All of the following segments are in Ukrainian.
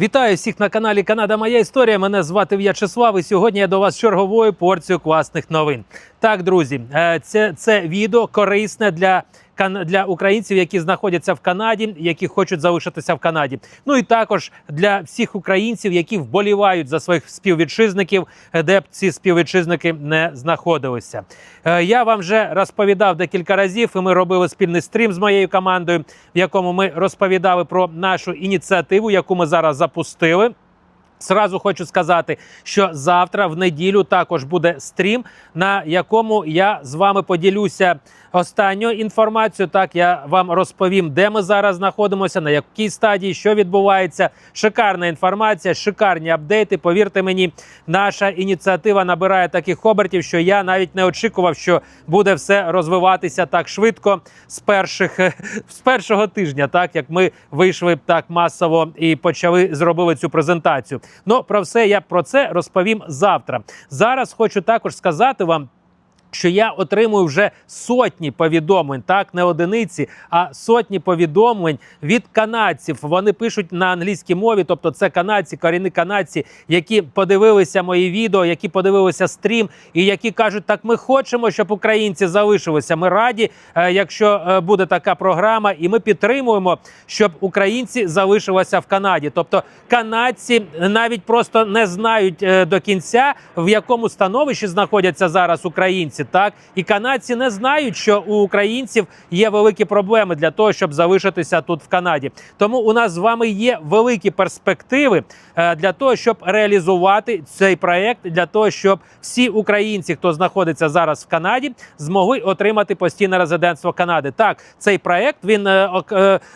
Вітаю всіх на каналі Канада Моя Історія. Мене звати В'ячеслав. І сьогодні я до вас черговою порцією класних новин. Так, друзі, е, це, це відео корисне для для українців, які знаходяться в Канаді, які хочуть залишитися в Канаді. Ну і також для всіх українців, які вболівають за своїх співвітчизників, де б ці співвітчизники не знаходилися. Е, Я вам вже розповідав декілька разів, і ми робили спільний стрім з моєю командою, в якому ми розповідали про нашу ініціативу, яку ми зараз запустили. Зразу хочу сказати, що завтра в неділю також буде стрім, на якому я з вами поділюся останньою інформацією. Так я вам розповім, де ми зараз знаходимося, на якій стадії, що відбувається. Шикарна інформація, шикарні апдейти. Повірте мені, наша ініціатива набирає таких обертів, що я навіть не очікував, що буде все розвиватися так швидко з перших з першого тижня, так як ми вийшли так масово і почали зробили цю презентацію. Ну про все я про це розповім завтра. Зараз хочу також сказати вам. Що я отримую вже сотні повідомлень, так не одиниці, а сотні повідомлень від канадців. Вони пишуть на англійській мові, тобто це канадці, корінні канадці, які подивилися мої відео, які подивилися стрім, і які кажуть, так ми хочемо, щоб українці залишилися. Ми раді, е, якщо е, буде така програма, і ми підтримуємо, щоб українці залишилися в Канаді. Тобто канадці навіть просто не знають е, до кінця, в якому становищі знаходяться зараз українці. Так і канадці не знають, що у українців є великі проблеми для того, щоб залишитися тут в Канаді. Тому у нас з вами є великі перспективи е, для того, щоб реалізувати цей проект, для того, щоб всі українці, хто знаходиться зараз в Канаді, змогли отримати постійне резидентство Канади. Так, цей проект він е,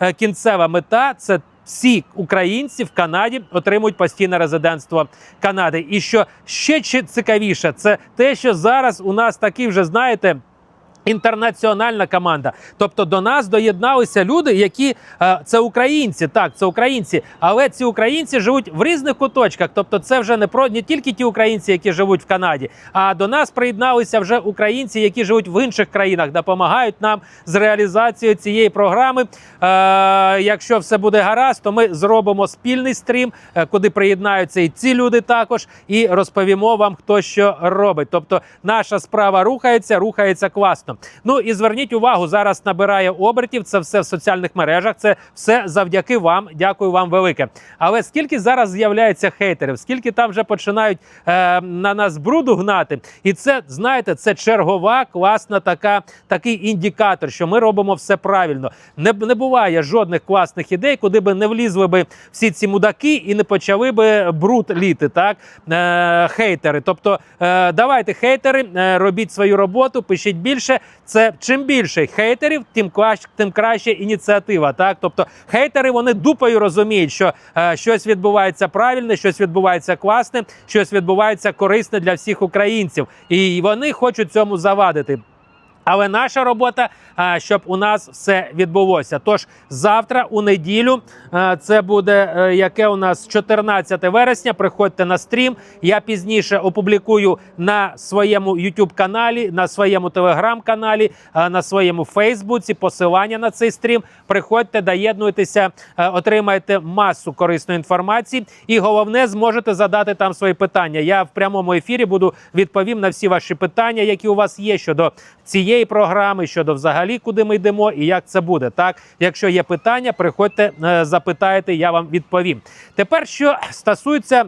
е, кінцева мета. Це всі українці в Канаді отримують постійне резидентство Канади. І що ще цікавіше, це те, що зараз у нас такі вже знаєте. Інтернаціональна команда, тобто до нас доєдналися люди, які е, це українці, так це українці, але ці українці живуть в різних куточках. Тобто, це вже не про не тільки ті українці, які живуть в Канаді, а до нас приєдналися вже українці, які живуть в інших країнах, допомагають нам з реалізацією цієї програми. Е, якщо все буде гаразд, то ми зробимо спільний стрім, е, куди приєднаються і ці люди також, і розповімо вам, хто що робить. Тобто, наша справа рухається, рухається класно. Ну і зверніть увагу, зараз набирає обертів. Це все в соціальних мережах. Це все завдяки вам. Дякую вам велике. Але скільки зараз з'являється хейтерів, скільки там вже починають е, на нас бруду гнати, і це знаєте, це чергова класна така такий індикатор, що ми робимо все правильно. Не, не буває жодних класних ідей, куди би не влізли би всі ці мудаки і не почали би бруд літи. Так е, хейтери. Тобто, е, давайте хейтери, е, робіть свою роботу, пишіть більше. Це чим більше хейтерів, тим краще, тим краще ініціатива. Так, тобто хейтери вони дупою розуміють, що е, щось відбувається правильне, щось відбувається класне, щось відбувається корисне для всіх українців, і вони хочуть цьому завадити. Але наша робота, а, щоб у нас все відбулося. Тож завтра, у неділю, е, це буде е, яке у нас 14 вересня. Приходьте на стрім. Я пізніше опублікую на своєму youtube каналі, на своєму телеграм-каналі, е, на своєму Фейсбуці посилання на цей стрім. Приходьте, доєднуйтеся, е, отримайте масу корисної інформації. І головне, зможете задати там свої питання. Я в прямому ефірі буду відповім на всі ваші питання, які у вас є щодо цієї програми, щодо взагалі, куди ми йдемо і як це буде. Так, якщо є питання, приходьте, е, запитайте, я вам відповім. Тепер що стосується.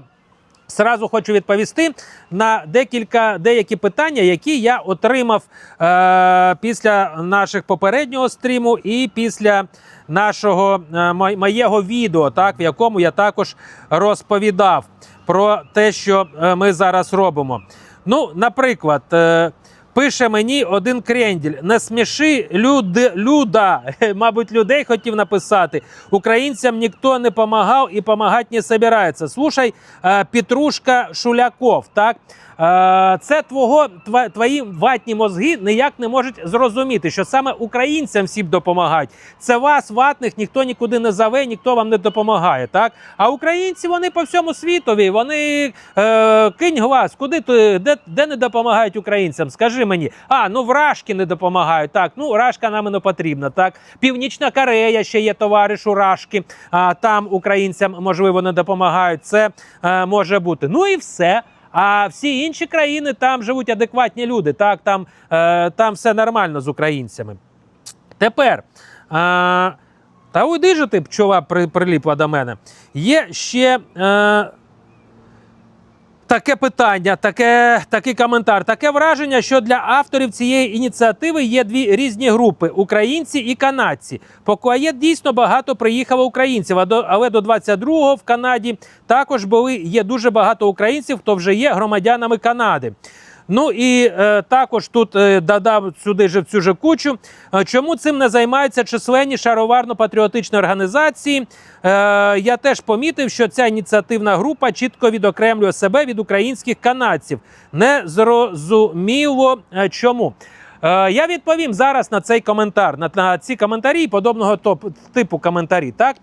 Сразу хочу відповісти на декілька деякі питання, які я отримав е, після наших попереднього стріму і після нашого е, мо- моєго відео, так в якому я також розповідав про те, що е, ми зараз робимо. Ну, наприклад, е, пише мені один кренділь: не сміши люди, люда. Мабуть, людей хотів написати. Українцям ніхто не помагав і помагати не собирається. Слушай, е, Петрушка Шуляков, так. Е, це твого твої ватні мозги ніяк не можуть зрозуміти, що саме українцям всім допомагають. Це вас, ватних, ніхто нікуди не заве, ніхто вам не допомагає. Так а українці вони по всьому світові. Вони е, кинь глаз, куди ти де, де не допомагають українцям? Скажи мені, а ну вражки не допомагають. Так, ну рашка нам не потрібна. Так, Північна Корея ще є товариш у Рашки. А там українцям можливо не допомагають. Це е, може бути. Ну і все. А всі інші країни там живуть адекватні люди. Так, там, е, там все нормально з українцями. Тепер. Е, та уйди же ти, пчола при, приліпла до мене. Є ще. Е, Таке питання, таке, такий коментар, таке враження, що для авторів цієї ініціативи є дві різні групи: українці і канадці. По Куаєт дійсно багато приїхало українців, але до 22-го в Канаді також були є дуже багато українців, хто вже є громадянами Канади. Ну і е, також тут е, додав сюди же в цю же кучу. Е, чому цим не займаються численні шароварно-патріотичні організації? Е, я теж помітив, що ця ініціативна група чітко відокремлює себе від українських канадців. Не зрозуміло е, чому. Е, я відповім зараз на цей коментар, на, на ці коментарі подобного топ, типу коментарі. Так,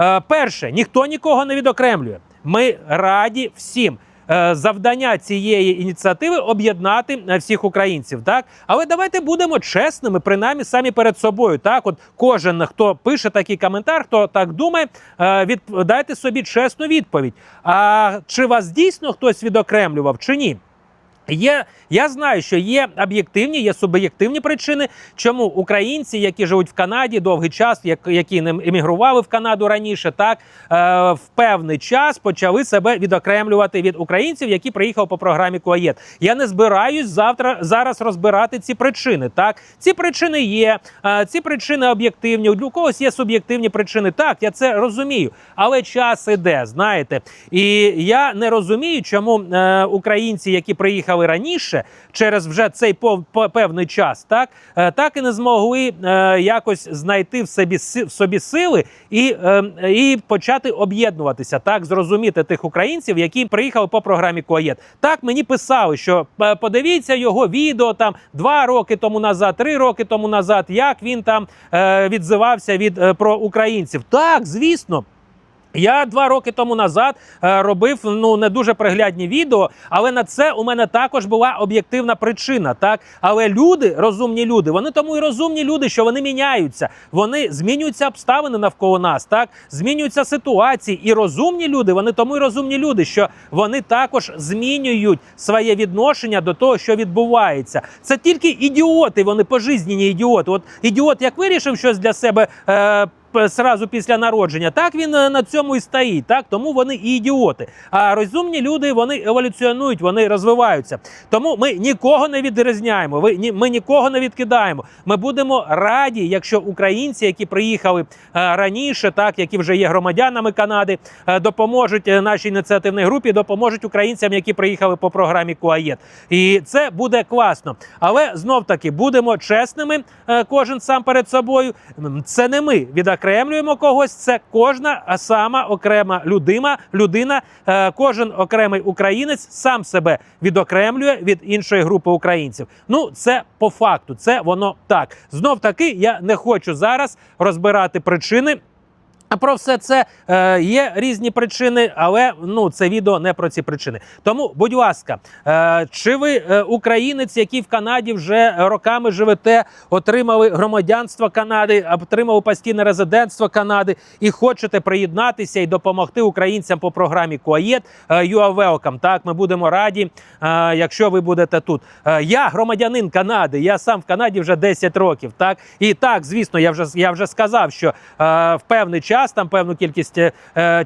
е, перше, ніхто нікого не відокремлює. Ми раді всім. Е, Завдання цієї ініціативи об'єднати е, всіх українців, так але давайте будемо чесними, принаймні самі перед собою. Так, от кожен хто пише такий коментар, хто так думає, е, від дайте собі чесну відповідь. А чи вас дійсно хтось відокремлював чи ні? Є, я знаю, що є об'єктивні, є суб'єктивні причини, чому українці, які живуть в Канаді довгий час, як, які не емігрували в Канаду раніше, так е, в певний час почали себе відокремлювати від українців, які приїхали по програмі Куаєт. Я не збираюсь завтра зараз розбирати ці причини. Так, ці причини є, е, ці причини об'єктивні. У когось є суб'єктивні причини. Так, я це розумію, але час іде, знаєте. І я не розумію, чому е, українці, які приїхали раніше, через вже цей певний час, так, е, так і не змогли е, якось знайти в собі в собі сили і, е, і почати об'єднуватися, так зрозуміти тих українців, які приїхали по програмі Коєт. Так мені писали, що е, подивіться його відео там два роки тому назад, три роки тому назад, як він там відзивався від про українців. Так, звісно. Я два роки тому назад е, робив ну не дуже приглядні відео, але на це у мене також була об'єктивна причина. Так, але люди, розумні люди, вони тому і розумні люди, що вони міняються. Вони змінюються обставини навколо нас. Так змінюються ситуації, і розумні люди, вони тому і розумні люди, що вони також змінюють своє відношення до того, що відбувається. Це тільки ідіоти, вони пожизнені ідіоти. От ідіот, як вирішив щось для себе. Е, Сразу після народження, так він е, на цьому і стоїть. Так тому вони і ідіоти. А розумні люди вони еволюціонують, вони розвиваються. Тому ми нікого не відрізняємо. Ви ні, ми нікого не відкидаємо. Ми будемо раді, якщо українці, які приїхали е, раніше, так які вже є громадянами Канади, е, допоможуть е, нашій ініціативній групі, допоможуть українцям, які приїхали по програмі Куаєт. І це буде класно. Але знов таки будемо чесними, е, кожен сам перед собою. Це не ми відокремлюємо когось, це кожна сама окрема людина, людина, е, кожен окремий українець сам себе відокремлює від іншої групи українців. Ну це по факту, це воно так. Знов таки я не хочу зараз розбирати причини. Про все це е, є різні причини, але ну це відео не про ці причини. Тому, будь ласка, е, чи ви е, українець, який в Канаді вже роками живете, отримали громадянство Канади, отримали постійне резидентство Канади і хочете приєднатися і допомогти українцям по програмі Куаєт, е, welcome. Так, ми будемо раді, е, якщо ви будете тут. Е, я громадянин Канади, я сам в Канаді вже 10 років. Так і так, звісно, я вже я вже сказав, що е, в певний час, там певну кількість е,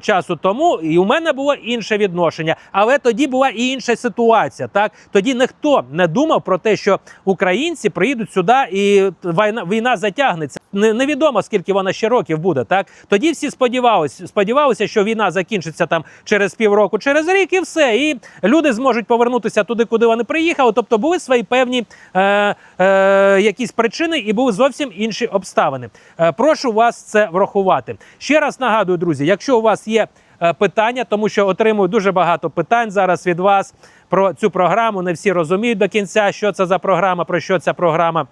часу тому, і у мене було інше відношення. Але тоді була і інша ситуація. Так тоді ніхто не думав про те, що українці приїдуть сюди і війна війна затягнеться. Не- Невідомо скільки вона ще років буде. Так тоді всі сподівалися, сподівалися, що війна закінчиться там через півроку, через рік, і все. І люди зможуть повернутися туди, куди вони приїхали. Тобто були свої певні е, е, якісь причини, і були зовсім інші обставини. Е, прошу вас це врахувати. Ще раз нагадую, друзі, якщо у вас є е, питання, тому що отримую дуже багато питань зараз від вас про цю програму. Не всі розуміють до кінця, що це за програма, про що ця програма.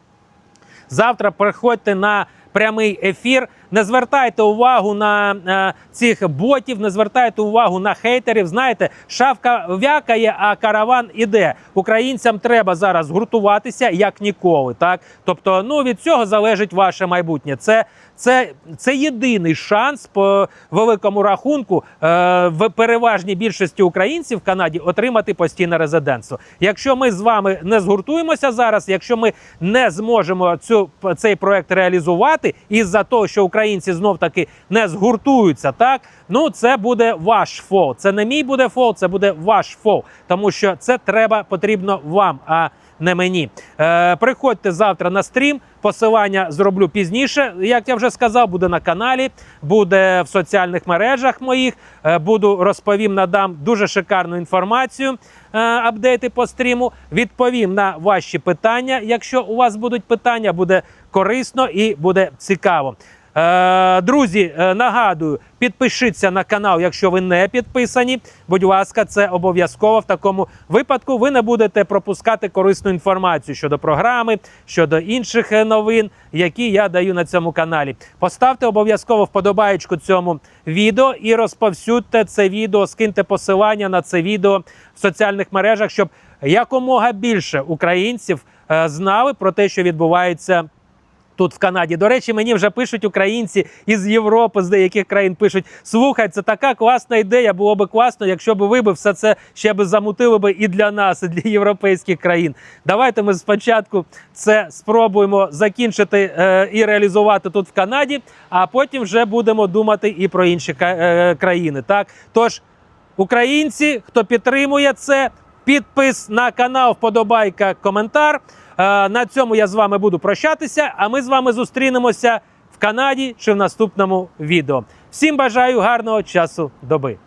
Завтра приходьте на прямий ефір. Не звертайте увагу на е, цих ботів, не звертайте увагу на хейтерів. Знаєте, шавка вякає, а караван іде. Українцям треба зараз гуртуватися як ніколи. Так, тобто, ну від цього залежить ваше майбутнє. Це це, це єдиний шанс по великому рахунку е, в переважній більшості українців в Канаді отримати постійне резидентство. Якщо ми з вами не згуртуємося зараз, якщо ми не зможемо цю цей проект реалізувати із-за того, що українці знов таки не згуртуються, так ну це буде ваш фол. Це не мій буде фол, це буде ваш фол, тому що це треба потрібно вам. а не мені. Е, приходьте завтра на стрім. Посилання зроблю пізніше. Як я вже сказав, буде на каналі, буде в соціальних мережах моїх. Е, буду розповім, надам дуже шикарну інформацію. Е, апдейти по стріму. Відповім на ваші питання. Якщо у вас будуть питання, буде корисно і буде цікаво. Е, Друзі, е, нагадую, підпишіться на канал, якщо ви не підписані. Будь ласка, це обов'язково в такому випадку. Ви не будете пропускати корисну інформацію щодо програми, щодо інших е, новин, які я даю на цьому каналі. Поставте обов'язково вподобаєчку цьому відео і розповсюдьте це відео, скиньте посилання на це відео в соціальних мережах, щоб якомога більше українців знали про те, що відбувається тут в Канаді. До речі, мені вже пишуть українці із Європи, з деяких країн пишуть: слухай, це така класна ідея. Було би класно, якщо б ви б все це ще б замутили би і для нас, і для європейських країн. Давайте ми спочатку це спробуємо закінчити е, і реалізувати тут в Канаді, а потім вже будемо думати і про інші е, країни. Так, тож українці, хто підтримує це. Підпис на канал, вподобайка, коментар. Е, На цьому я з вами буду прощатися. А ми з вами зустрінемося в Канаді чи в наступному відео. Всім бажаю гарного часу доби.